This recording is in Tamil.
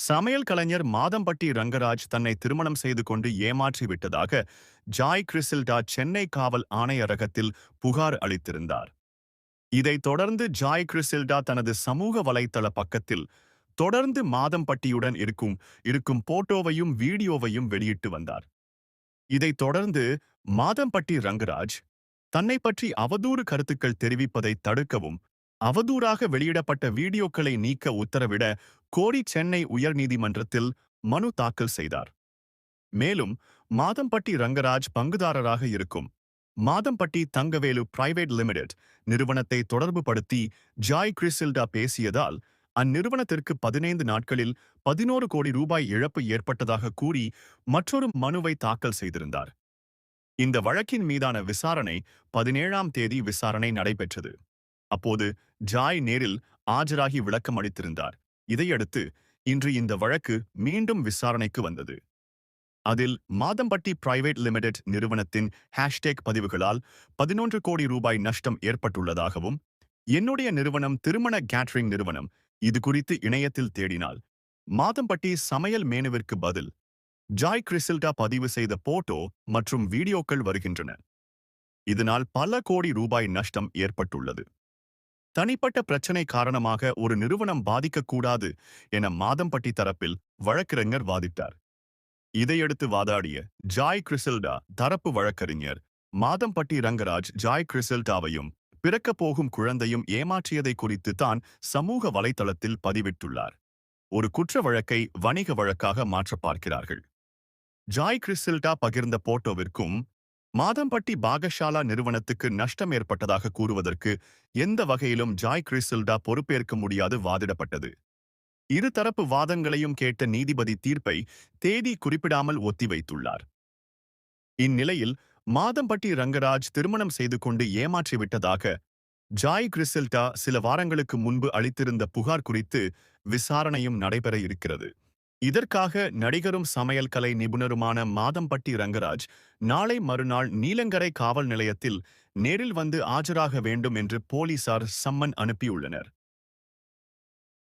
சமையல் கலைஞர் மாதம்பட்டி ரங்கராஜ் தன்னை திருமணம் செய்து கொண்டு ஏமாற்றி விட்டதாக ஜாய் கிறிசில்டா சென்னை காவல் ஆணையரகத்தில் புகார் அளித்திருந்தார். இதைத் தொடர்ந்து ஜாய் கிறிசில்டா தனது சமூக வலைத்தள பக்கத்தில் தொடர்ந்து மாதம்பட்டியுடன் இருக்கும் இருக்கும் போட்டோவையும் வீடியோவையும் வெளியிட்டு வந்தார். இதைத் தொடர்ந்து மாதம்பட்டி ரங்கராஜ் தன்னை பற்றி அவதூறு கருத்துக்கள் தெரிவிப்பதை தடுக்கவும் அவதூறாக வெளியிடப்பட்ட வீடியோக்களை நீக்க உத்தரவிட கோரி சென்னை உயர்நீதிமன்றத்தில் மனு தாக்கல் செய்தார். மேலும் மாதம்பட்டி ரங்கராஜ் பங்குதாரராக இருக்கும். மாதம்பட்டி தங்கவேலு பிரைவேட் லிமிடெட் நிறுவனத்தை தொடர்புபடுத்தி ஜாய் கிறிசில்டா பேசியதால் அந்நிறுவனத்திற்கு பதினைந்து நாட்களில் பதினோரு கோடி ரூபாய் இழப்பு ஏற்பட்டதாக கூறி மற்றொரு மனுவை தாக்கல் செய்திருந்தார். இந்த வழக்கின் மீதான விசாரணை பதினேழாம் தேதி விசாரணை நடைபெற்றது. அப்போது ஜாய் நேரில் ஆஜராகி விளக்கம் அளித்திருந்தார். இதையடுத்து இன்று இந்த வழக்கு மீண்டும் விசாரணைக்கு வந்தது. அதில் மாதம்பட்டி பிரைவேட் லிமிடெட் நிறுவனத்தின் ஹேஷ்டேக் பதிவுகளால் பதினொன்று கோடி ரூபாய் நஷ்டம் ஏற்பட்டுள்ளதாகவும் என்னுடைய நிறுவனம் திருமண கேட்ரிங் நிறுவனம் இது குறித்து இணையத்தில் தேடினால் மாதம்பட்டி சமையல் மேனுவிற்கு பதில் ஜாய் கிறிசில்டா பதிவு செய்த போட்டோ மற்றும் வீடியோக்கள் வருகின்றன. இதனால் பல கோடி ரூபாய் நஷ்டம் ஏற்பட்டுள்ளது. தனிப்பட்ட பிரச்சனை காரணமாக ஒரு நிறுவனம் பாதிக்கக்கூடாது என மாதம்பட்டி தரப்பில் வழக்கறிஞர் வாதிட்டார். இதையடுத்து வாதாடிய ஜாய் கிறிசில்டா தரப்பு வழக்கறிஞர் மாதம்பட்டி ரங்கராஜ் ஜாய் கிறிசில்டாவையும் பிறக்கப் போகும் குழந்தையும் ஏமாற்றியதை குறித்து தான் சமூக வலைத்தளத்தில் பதிவிட்டுள்ளார். ஒரு குற்ற வழக்கை வணிக வழக்காக மாற்ற பார்க்கிறார்கள். ஜாய் கிறிசில்டா பகிர்ந்த போட்டோவிற்கும் மாதம்பட்டி பாகஷாலா நிறுவனத்துக்கு நஷ்டம் ஏற்பட்டதாக கூறுவதற்கு எந்த வகையிலும் ஜாய் கிறிசில்டா பொறுப்பேற்க முடியாது வாதிடப்பட்டது. இருதரப்பு வாதங்களையும் கேட்ட நீதிபதி தீர்ப்பை தேதி குறிப்பிடாமல் ஒத்திவைத்துள்ளார் இந்நிலையில் மாதம்பட்டி ரங்கராஜ் திருமணம் செய்து கொண்டு ஏமாற்றிவிட்டதாக ஜாய் கிறிசில்டா சில வாரங்களுக்கு முன்பு அளித்திருந்த புகார் குறித்து விசாரணையும் நடைபெற இருக்கிறது. இதற்காக நடிகரும் சமையல் கலை நிபுணருமான மாதம்பட்டி ரங்கராஜ் நாளை மறுநாள் நீலங்கரை காவல் நிலையத்தில் நேரில் வந்து ஆஜராக வேண்டும் என்று போலீசார் சம்மன் அனுப்பியுள்ளனர்.